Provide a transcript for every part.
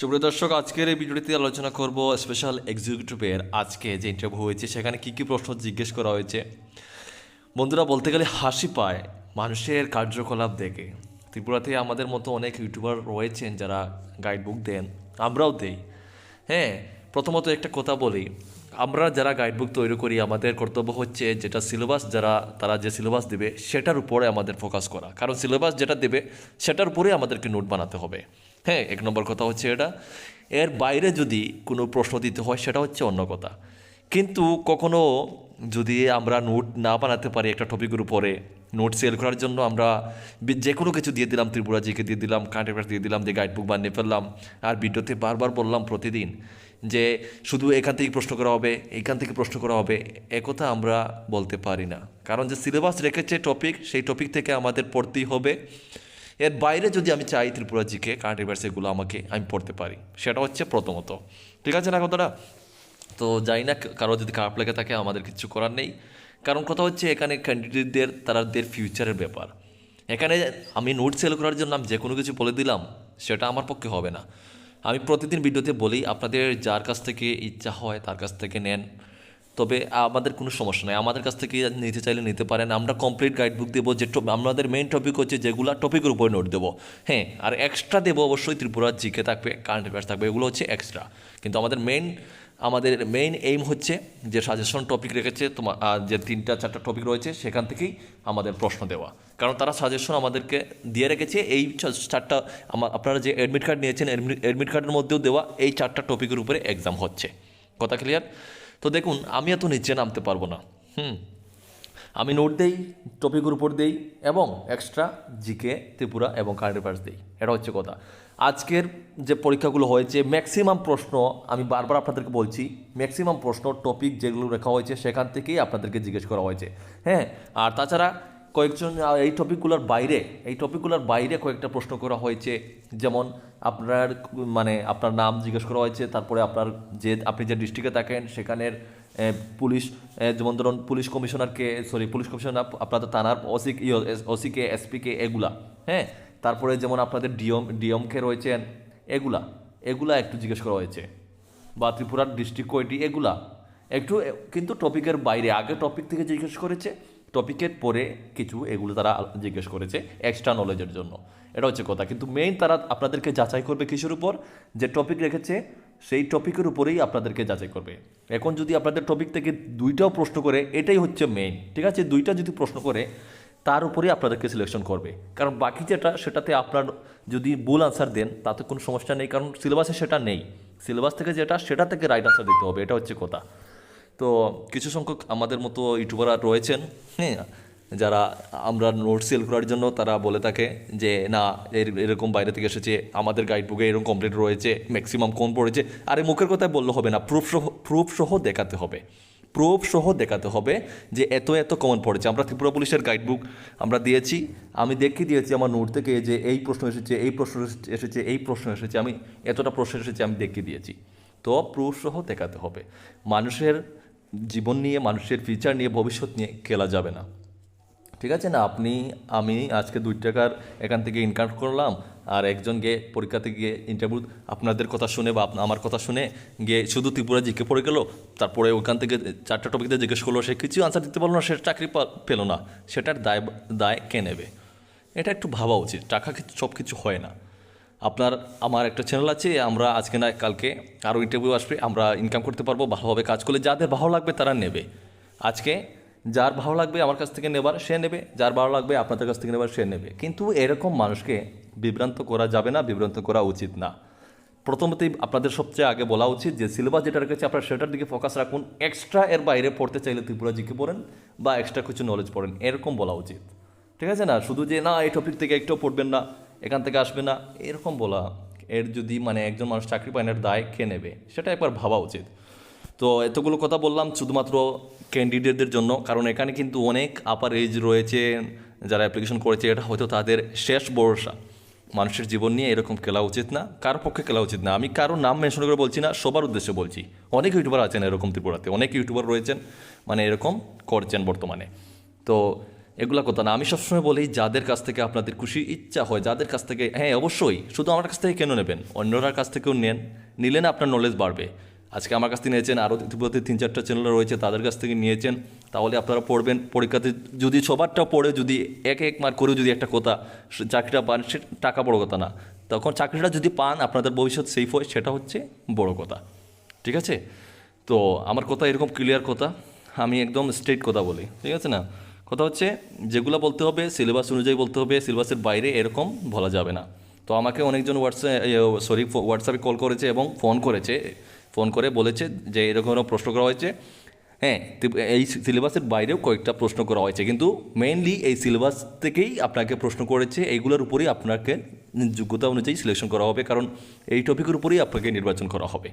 সুপ্রিয় দর্শক, আজকের এই ভিডিওটিতে আলোচনা করব স্পেশাল এক্সিকিউটিভের আজকে যে ইন্টারভিউ হয়েছে, সেখানে কি কি প্রশ্ন জিজ্ঞেস করা হয়েছে। বন্ধুরা, বলতে গেলে হাসি পায় মানুষের কার্যকলাপ দেখে। ত্রিপুরাতে আমাদের মতো অনেক ইউটিউবার রয়েছেন যারা গাইডবুক দেন, আমরাও দেই। হ্যাঁ প্রথমত একটা কথা বলি আমরা যারা গাইডবুক তৈরি করি, আমাদের কর্তব্য হচ্ছে যেটা সিলেবাস যারা, তারা যে সিলেবাস দেবে, সেটার উপরে আমাদের ফোকাস করা। কারণ সিলেবাস যেটা দেবে, সেটার উপরে আমাদেরকে নোট বানাতে হবে। হ্যাঁ এক নম্বর কথা হচ্ছে এটা। এর বাইরে যদি কোনো প্রশ্ন দিতে হয়, সেটা হচ্ছে অন্য কথা। কিন্তু কখনো যদি আমরা নোট না বানাতে পারি একটা টপিকের উপরে নোট সেল করার জন্য আমরা যে কোনো কিছু দিয়ে দিলাম ত্রিপুরা জিকে দিয়ে দিলাম কারেন্ট দিয়ে দিলাম, যে গাইড বুক বানিয়ে ফেললাম, আর ভিডিওতে বারবার বললাম প্রতিদিন যে শুধু এখান থেকে প্রশ্ন করা হবে এইখান থেকে প্রশ্ন করা হবে, একথা আমরা বলতে পারি না। কারণ যে সিলেবাস রেখেছে টপিক সেই টপিক থেকে আমাদের পড়তেই হবে। এর বাইরে যদি আমি চাই ত্রিপুরা জিকে কারেন্ট অ্যাফেয়ার্স এগুলো আমাকে আমি পড়তে পারি, সেটা হচ্ছে প্রথমত। ঠিক আছে না কথাটা? তো যাই না কারও যদি খারাপ লেগে থাকে, আমাদের কিছু করার নেই। কারণ কথা হচ্ছে এখানে ক্যান্ডিডেটদের তাদের ফিউচারের ব্যাপার। এখানে আমি নোট সেল করার জন্য আমি যে কোনো কিছু বলে দিলাম, সেটা আমার পক্ষে হবে না। আমি প্রতিদিন ভিডিওতে বলি আপনাদের যার কাছ থেকে ইচ্ছা হয় তার কাছ থেকে নেন। তবে আমাদের কোনো সমস্যা নেই। আমাদের কাছ থেকে নিতে চাইলে নিতে পারেন। আমরা কমপ্লিট গাইড বুক দেবো, যে আমাদের মেন টপিক হচ্ছে যেগুলো টপিকের উপরে নোট দেবো। হ্যাঁ আর এক্সট্রা দেবো অবশ্যই ত্রিপুরা জিকে থাকবে কারেন্ট অ্যাফেয়ার্স থাকবে, এগুলো হচ্ছে এক্সট্রা কিন্তু আমাদের মেইন আমাদের মেইন এইম হচ্ছে যে সাজেশন টপিক রেখেছে তোমার যে তিনটা, চারটা টপিক রয়েছে, সেখান থেকেই আমাদের প্রশ্ন দেওয়া। কারণ তারা সাজেশন আমাদেরকে দিয়ে রেখেছে, এই চারটা আমা- আপনারা যে অ্যাডমিট কার্ড নিয়েছেন অ্যাডমিট কার্ডের মধ্যেও দেওয়া এই চারটা টপিকের উপরে এক্সাম হচ্ছে। কথা ক্লিয়ার তো দেখুন, আমি এত নিচে নামতে পারব না। হুম। আমি নোট দেই টপিকের উপর দেই, এবং এক্সট্রা জিকে ত্রিপুরা এবং কারেন্ট অ্যাফেয়ার্স দিই। এটা হচ্ছে কথা। আজকের যে পরীক্ষাগুলো হয়েছে ম্যাক্সিমাম প্রশ্ন আমি বারবার আপনাদেরকে বলছি ম্যাক্সিমাম প্রশ্ন টপিক যেগুলো রেখা হয়েছে সেখান থেকেই আপনাদেরকে জিজ্ঞেস করা হয়েছে। হ্যাঁ আর তাছাড়া কয়েকজন এই টপিকগুলোর বাইরে, এই টপিকগুলোর বাইরে কয়েকটা প্রশ্ন করা হয়েছে। যেমন আপনার মানে আপনার নাম জিজ্ঞেস করা হয়েছে, তারপরে আপনার যে, আপনি যে ডিস্ট্রিক্টে থাকেন, সেখানের পুলিশ যেমন ধরুন পুলিশ কমিশনারকে সরি পুলিশ কমিশনার আপনাদের থানার ওসি ওসিকে এসপিকে এগুলা। হ্যাঁ তারপরে যেমন আপনাদের ডিএম ডিএমকে রয়েছেন, এগুলা এগুলা একটু জিজ্ঞেস করা হয়েছে। বা ত্রিপুরার ডিস্ট্রিক্ট কয়টি এগুলা। একটু কিন্তু টপিকের বাইরে, আগে টপিক থেকে জিজ্ঞেস করেছে, টপিকের পরে কিছু এগুলো তারা জিজ্ঞেস করেছে এক্সট্রা নলেজের জন্য। এটা হচ্ছে কথা। কিন্তু মেইন তারা আপনাদেরকে যাচাই করবে কিসের উপর? যে টপিক রেখেছে, সেই টপিকের উপরেই আপনাদেরকে যাচাই করবে। এখন যদি আপনাদের টপিক থেকে দুইটাও প্রশ্ন করে, এটাই হচ্ছে মেইন ঠিক আছে? দুইটা যদি প্রশ্ন করে তার উপরেই আপনাদেরকে সিলেকশন করবে। কারণ বাকি যেটা, সেটাতে আপনার যদি ভুল আনসার দেন, তাতে কোনো সমস্যা নেই, কারণ সিলেবাসে সেটা নেই। সিলেবাস থেকে যেটা, সেটা থেকে রাইট আনসার দিতে হবে, এটা হচ্ছে কথা। তো কিছু সংখ্যক আমাদের মতো ইউটিউবাররা রয়েছেন হ্যাঁ যারা আমরা নোট সেল করার জন্য তারা বলে থাকে যে, না, এর- এরকম বাইরে থেকে এসেছে, আমাদের গাইড বুকে এরকম কমপ্লিট রয়েছে ম্যাক্সিমাম কোন পড়েছে? আর এই মুখের কথায় বললে হবে না প্রুফ সহ প্রুফ সহ দেখাতে হবে। প্রুফ সহ দেখাতে হবে যে এত এত কমন পড়েছে। আমরা ত্রিপুরা পুলিশের গাইডবুক আমরা দিয়েছি, আমি দেখিয়ে দিয়েছি আমার নোট থেকে যে এই প্রশ্ন এসেছে, এই প্রশ্ন এসেছে, এই প্রশ্ন এসেছে, আমি এতটা প্রশ্ন এসেছে, আমি দেখিয়ে দিয়েছি। তো প্রুফ সহ দেখাতে হবে। মানুষের জীবন নিয়ে, মানুষের ফিউচার নিয়ে, ভবিষ্যৎ নিয়ে খেলা যাবে না। ঠিক আছে না? আপনি, আমি আজকে দুই টাকার এখান থেকে ইনকাম করলাম আর একজন গিয়ে পরীক্ষাতে গিয়ে ইন্টারভিউ আপনাদের কথা শুনে বা আমার কথা শুনে গিয়ে শুধু ত্রিপুরা জিকে পড়ে গেল, তারপরে ওখান থেকে চারটা টপিকতে জিজ্ঞেস করল, সে কিছু আনসার দিতে পারল না, সে চাকরি পেল না, সেটার দায় দায় কে নেবে? এটা একটু ভাবা উচিত, টাকা কিছু সব কিছু হয় না। আপনার, আমার একটা চ্যানেল আছে, আমরা আজকে না, কালকে আরও ইন্টারভিউ আসবে, আমরা ইনকাম করতে পারব, ভালোভাবে কাজ করলে যাদের ভালো লাগবে তারা নেবে। আজকে যার ভালো লাগবে আমার কাছ থেকে নেবার সে নেবে। যার ভালো লাগবে আপনাদের কাছ থেকে নেবার সে নেবে। কিন্তু এরকম মানুষকে বিভ্রান্ত করা যাবে না বিভ্রান্ত করা উচিত না। প্রথমতেই আপনাদের সবচেয়ে আগে বলা উচিত যে সিলেবাস যেটা রেখেছে আপনারা সেটার দিকে ফোকাস রাখুন। এক্সট্রা এর বাইরে পড়তে চাইলে ত্রিপুরা জিকে পড়েন বা এক্সট্রা কিছু নলেজ পড়েন। এরকম বলা উচিত। ঠিক আছে না? শুধু যে না এই টপিক থেকে একটাও পড়বেন না এখান থেকে আসবে না এরকম বলা। এর যদি মানে একজন মানুষ চাকরি পায় না, দায় কে নেবে? সেটা একবার ভাবা উচিত। তো এতগুলো কথা বললাম শুধুমাত্র ক্যান্ডিডেটদের জন্য, কারণ এখানে কিন্তু অনেক আপার এজ রয়েছে, যারা অ্যাপ্লিকেশন করেছে, এটা হয়তো তাদের শেষ ভরসা মানুষের জীবন নিয়ে এরকম খেলা উচিত না, কার পক্ষে খেলা উচিত না, আমি কারও নাম মেনশন করে বলছি না, সবার উদ্দেশ্যে বলছি। অনেক ইউটিউবার আছেন এরকম ত্রিপুরাতে, অনেক ইউটিউবার রয়েছেন মানে এরকম করছেন বর্তমানে। তো এগুলা কথা না, আমি সবসময় বলি, যাদের কাছ থেকে আপনাদের খুশি ইচ্ছা হয়, যাদের কাছ থেকে হ্যাঁ অবশ্যই, শুধু আমার কাছ থেকে কেন নেবেন? অন্যরার কাছ থেকেও নেন, নিলে না আপনার নলেজ বাড়বে। আজকে আমার কাছ থেকে নিয়েছেন, আরও ইতিমধ্যে তিন চারটা চ্যানেল রয়েছে, তাদের কাছ থেকে নিয়েছেন। তাহলে আপনারা পড়বেন, পরীক্ষাতে যদি সবারটা পড়ে, যদি এক এক মার্ক করে যদি একটা কথা চাকরিটা পান, সে টাকা বড় কথা না। তখন চাকরিটা যদি পান, আপনাদের ভবিষ্যৎ সেফ হয়, সেটা হচ্ছে বড় কথা। ঠিক আছে? তো আমার কথা এরকম ক্লিয়ার কথা, আমি একদম স্ট্রেট কথা বলি। ঠিক আছে না? কথা হচ্ছে, যেগুলো বলতে হবে সিলেবাস অনুযায়ী বলতে হবে সিলেবাসের বাইরে এরকম বলা যাবে না। তো আমাকে অনেকজন হোয়াটসঅ্যাপ সরি হোয়াটসঅ্যাপে কল করেছে এবং ফোন করেছে ফোন করে বলেছে যে এরকম এরকম প্রশ্ন করা হয়েছে। হ্যাঁ এই সিলেবাসের বাইরেও কয়েকটা প্রশ্ন করা হয়েছে। কিন্তু মেইনলি এই সিলেবাস থেকেই আপনাকে প্রশ্ন করেছে। এইগুলোর উপরেই আপনাকে যোগ্যতা অনুযায়ী সিলেকশন করা হবে। কারণ এই টপিকের উপরেই আপনাকে নির্বাচন করা হবে।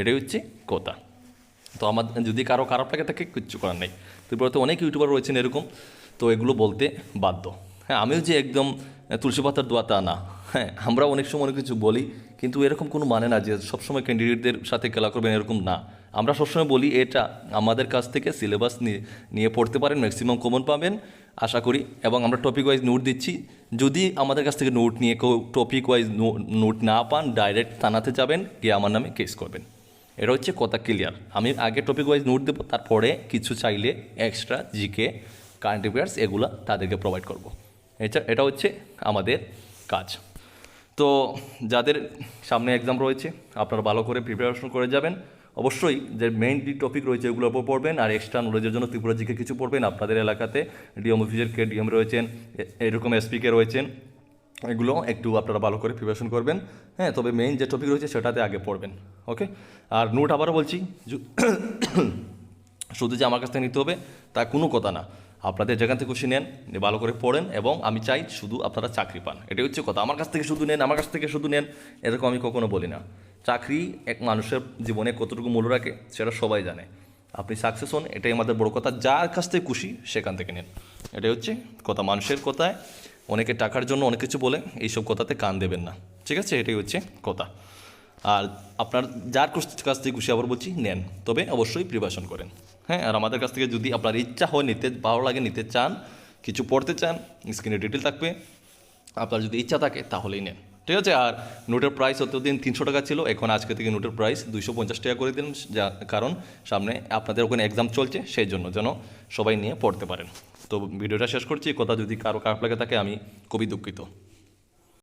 এটাই হচ্ছে কথা। তো আমার যদি কারও খারাপ লাগে তাকে কিচ্ছু করার নেই। তারপরে তো অনেক ইউটিউবার রয়েছেন এরকম। তো এগুলো বলতে বাধ্য। হ্যাঁ আমিও যে একদম তুলসী পাতার দোয়া তা না। হ্যাঁ আমরা অনেক সময় অনেক কিছু বলি। কিন্তু এরকম কোনো মানে না যে সবসময় ক্যান্ডিডেটদের সাথে খেলা করবেন এরকম না। আমরা সবসময় বলি এটা আমাদের কাছ থেকে সিলেবাস নিয়ে পড়তে পারেন ম্যাক্সিমাম কমন পাবেন, আশা করি। এবং আমরা টপিক ওয়াইজ নোট দিচ্ছি। যদি আমাদের কাছ থেকে নোট নিয়ে কেউ টপিক ওয়াইজ নোট না পান ডাইরেক্ট থানাতে যাবেন, গিয়ে আমার নামে কেস করবেন। এটা হচ্ছে কথা ক্লিয়ার আমি আগে টপিক ওয়াইজ নোট দেবো, তারপরে কিছু চাইলে এক্সট্রা জিকে কারেন্ট অ্যাফেয়ার্স এগুলো তাদেরকে প্রোভাইড করব। এটা এটা হচ্ছে আমাদের কাজ। তো যাদের সামনে এক্সাম রয়েছে, আপনারা ভালো করে প্রিপারেশন করে যাবেন। অবশ্যই যে মেইন যে টপিক রয়েছে ওগুলোর উপর পড়বেন আর এক্সট্রা নলেজের জন্য ত্রিপুরা জিকে কিছু পড়বেন। আপনাদের এলাকাতে ডিএম অফিসের কে ডিএম রয়েছেন এরকম এসপিকে রয়েছেন, এগুলো একটু আপনারা ভালো করে প্রিপারেশন করবেন। হ্যাঁ তবে মেইন যে টপিক রয়েছে সেটাতে আগে পড়বেন ওকে আর নোট আবারও বলছি শুধু যে আমার কাছ থেকে নিতে হবে, তা কোনো কথা না। আপনাদের যেখান থেকে খুশি নেন ভালো করে পড়েন এবং আমি চাই শুধু আপনারা চাকরি পান। এটাই হচ্ছে কথা। আমার কাছ থেকে শুধু নেন, আমার কাছ থেকে শুধু নেন, এরকম আমি কখনো বলি না। চাকরি এক মানুষের জীবনে কতটুকু মূল্য রাখে সেটা সবাই জানে। আপনি সাকসেস হন, এটাই আমাদের বড় কথা। যার কাছ থেকে খুশি, সেখান থেকে নেন। এটাই হচ্ছে কথা। মানুষের কথায় অনেকে টাকার জন্য অনেক কিছু বলে, এইসব কথাতে কান দেবেন না। ঠিক আছে? এটাই হচ্ছে কথা। আর আপনার যার কাছ থেকে খুশি, আবার বলছি, নেন। তবে অবশ্যই প্রিপারেশন করেন। হ্যাঁ আর আমাদের কাছ থেকে যদি আপনার ইচ্ছা হয় নিতে, ভালো লাগে নিতে চান, কিছু পড়তে চান স্ক্রিনে ডিটেল থাকবে, আপনার যদি ইচ্ছা থাকে তাহলেই নেন। ঠিক আছে? আর নোটের প্রাইস অতদিন তিনশো টাকা ছিল, এখন আজকে থেকে নোটের প্রাইস দুইশো পঞ্চাশ টাকা করে দিন যা কারণ সামনে আপনাদের ওখানে এক্সাম চলছে, সেই জন্য যেন সবাই নিয়ে পড়তে পারেন। তো ভিডিওটা শেষ করছি কথা যদি কারও খারাপ লাগে থাকে, আমি খুবই দুঃখিত।